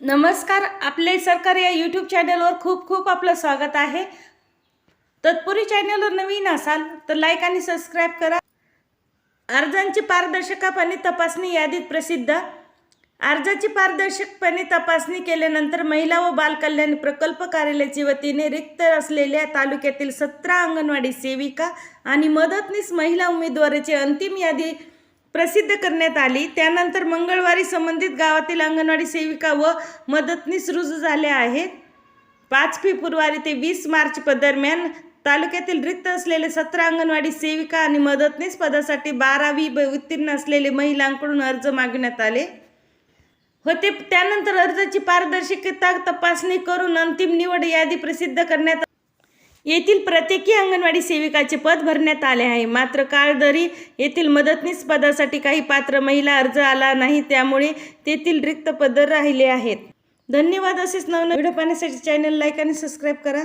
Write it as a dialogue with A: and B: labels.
A: नमस्कार आपले सरकार या यूट्यूब चॅनलवर खूप खूप आपलं स्वागत आहे. तत्पूर्वी चॅनलवर नवीन असाल तर लाईक आणि सबस्क्राईब करा. अर्जांची पारदर्शकपणे तपासणी यादीत प्रसिद्ध. अर्जाची पारदर्शकपणे तपासणी केल्यानंतर महिला व बालकल्याण प्रकल्प कार्यालयाच्या वतीने रिक्त असलेल्या तालुक्यातील सतरा अंगणवाडी सेविका आणि मदतनीस महिला उमेदवाराची अंतिम यादी प्रसिद्ध करण्यात आली. त्यानंतर मंगळवारी संबंधित गावातील अंगणवाडी सेविका व मदतनीस रुजू झाल्या आहेत. पाच फेब्रुवारी ते वीस मार्च दरम्यान तालुक्यातील रिक्त असलेले सतरा अंगणवाडी सेविका आणि मदतनीस पदासाठी बारावी ब- उत्तीर्ण असलेले महिलांकडून अर्ज मागण्यात आले. होते त्यानंतर अर्जाची पारदर्शकता तपासणी करून अंतिम निवड यादी प्रसिद्ध करण्यात येथील प्रत्येकी अंगणवाडी सेविकाचे पद भरण्यात आले आहे. मात्र काळदरी येथील मदतनीस पदासाठी काही पात्र महिला अर्ज आला नाही त्यामुळे तेथील रिक्त पद राहिले आहेत. धन्यवाद असेच नवनवीन व्हिडिओ पाहण्यासाठी चॅनल लाईक आणि सबस्क्राईब करा.